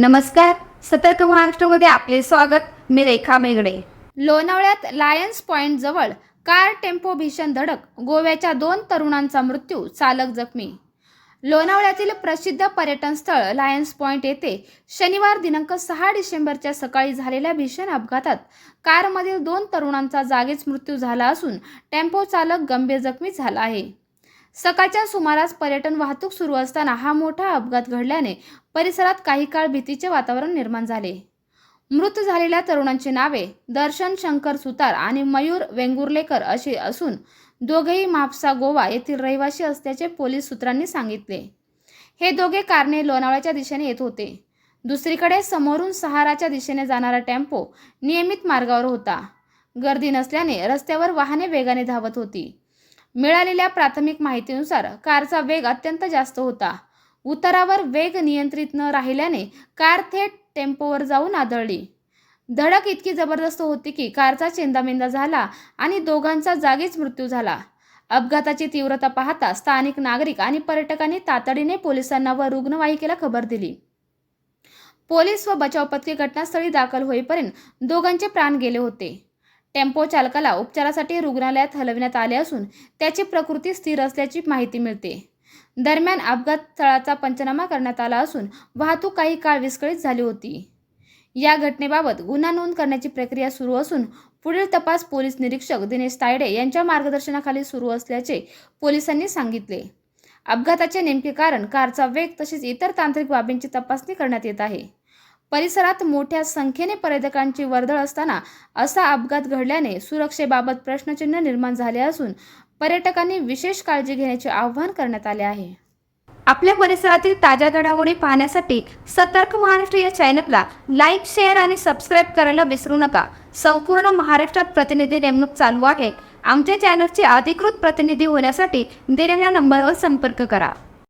नमस्कार. सतर्क महाराष्ट्रामध्ये आपले स्वागत. मी रेखा मेगडे लोणावळ्यात लायन्स पॉइंट जवळ कार टेम्पो भीषण धडक. गोव्याच्या दोन तरुणांचा मृत्यू चालक जखमी. लोणावळ्यातील प्रसिद्ध पर्यटन स्थळ लायन्स पॉइंट येथे शनिवार दिनांक सहा डिसेंबरच्या सकाळी झालेल्या भीषण अपघातात कारमधील दोन तरुणांचा जागीच मृत्यू झाला असून टेम्पो चालक गंभीर जखमी झाला आहे. सकाळच्या सुमारास पर्यटन वाहतूक सुरू असताना हा मोठा अपघात घडल्याने परिसरात काही काळ भीतीचे वातावरण निर्माण झाले. मृत झालेल्या तरुणांची नावे दर्शन शंकर सुतार आणि मयूर वेंगुर्लेकर अशी असून दोघेही म्हापसा गोवा येथील रहिवासी असल्याचे पोलीस सूत्रांनी सांगितले. हे दोघे कारने लोणावळ्याच्या दिशेने येत होते. दुसरीकडे समोरून सहाराच्या दिशेने जाणारा टेम्पो नियमित मार्गावर होता. गर्दी नसल्याने रस्त्यावर वाहने वेगाने धावत होती. मिळालेल्या प्राथमिक माहितीनुसार कारचा वेग अत्यंत जास्त होता. उतारावर वेग नियंत्रित न राहिल्याने कार थेट टेम्पोवर जाऊन आदळली. धडक इतकी जबरदस्त होती की कारचा चेंदामेंदा झाला आणि दोघांचा जागीच मृत्यू झाला. अपघाताची तीव्रता पाहता स्थानिक नागरिक आणि पर्यटकांनी तातडीने पोलिसांना व रुग्णवाहिकेला खबर दिली. पोलीस व बचाव पथके घटनास्थळी दाखल होईपर्यंत दोघांचे प्राण गेले होते. टेम्पो चालकाला उपचारासाठी रुग्णालयात हलविण्यात आले असून त्याची प्रकृती स्थिर असल्याची माहिती मिळते. दरम्यान अपघात स्थळाचा पंचनामा करण्यात आला असून वाहतूक काही काळ विस्कळीत झाली होती. या घटनेबाबत गुन्हा नोंद करण्याची प्रक्रिया सुरू असून पुढील तपास पोलीस निरीक्षक दिनेश तायडे यांच्या मार्गदर्शनाखाली सुरू असल्याचे पोलिसांनी सांगितले. अपघाताचे नेमके कारण कारचा वेग तसेच इतर तांत्रिक बाबींची तपासणी करण्यात येत आहे. परिसरात मोठ्या संख्येने पर्यटकांची वर्दळ असताना असा अपघात घडल्याने सुरक्षेबाबत प्रश्नचिन्ह निर्माण झाले असून पर्यटकांनी विशेष काळजी घेण्याचे आवाहन करण्यात आले आहे. आपल्या परिसरातील ताज्या घडामोडी पाहण्यासाठी सतर्क महाराष्ट्र या चॅनलला लाईक शेअर आणि सबस्क्राईब करायला विसरू नका. संपूर्ण महाराष्ट्रात प्रतिनिधी नेमणूक चालू आहे. आमच्या चॅनलचे अधिकृत प्रतिनिधी होण्यासाठी दिलेल्या नंबरवर संपर्क करा.